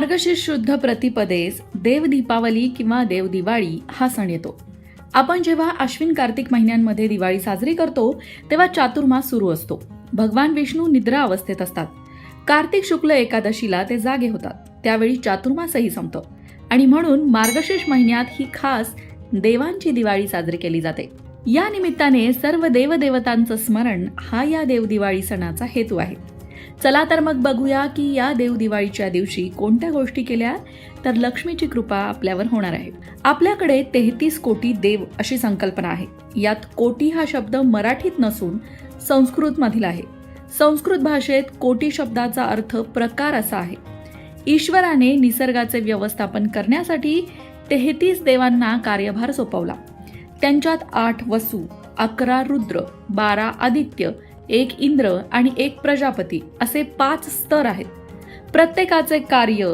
मार्गशीर्ष शुद्ध प्रतिपदेस देव दीपावली किंवा देव दिवाळी हा सण येतो. आपण जेव्हा अश्विन कार्तिक महिन्यांमध्ये दिवाळी साजरी करतो तेव्हा चातुर्मास सुरू असतो. भगवान विष्णू निद्रा अवस्थेत असतात. कार्तिक शुक्ल एकादशीला ते जागे होतात. त्यावेळी चातुर्मासही संपतो. आणि म्हणून मार्गशीर्ष महिन्यात ही खास देवांची दिवाळी साजरी केली जाते. या निमित्ताने सर्व देवदेवतांचं स्मरण हा या देवदिवाळी सणाचा हेतू आहे. चला तर मग बघूया की या देवदिवाळीच्या दिवशी कोणत्या गोष्टी केल्या तर लक्ष्मीची कृपा आपल्यावर होणार आहे. आपल्याकडे तेहतीस कोटी देव अशी संकल्पना आहे. यात कोटी हा शब्द मराठीत नसून संस्कृत मधील आहे. संस्कृत भाषेत कोटी शब्दाचा अर्थ प्रकार असा आहे. ईश्वराने निसर्गाचे व्यवस्थापन करण्यासाठी तेहतीस देवांना कार्यभार सोपवला. त्यांच्यात आठ वसू अकरा रुद्र बारा आदित्य एक इंद्र आणि एक प्रजापती असे पाच स्तर आहेत. प्रत्येकाचे कार्य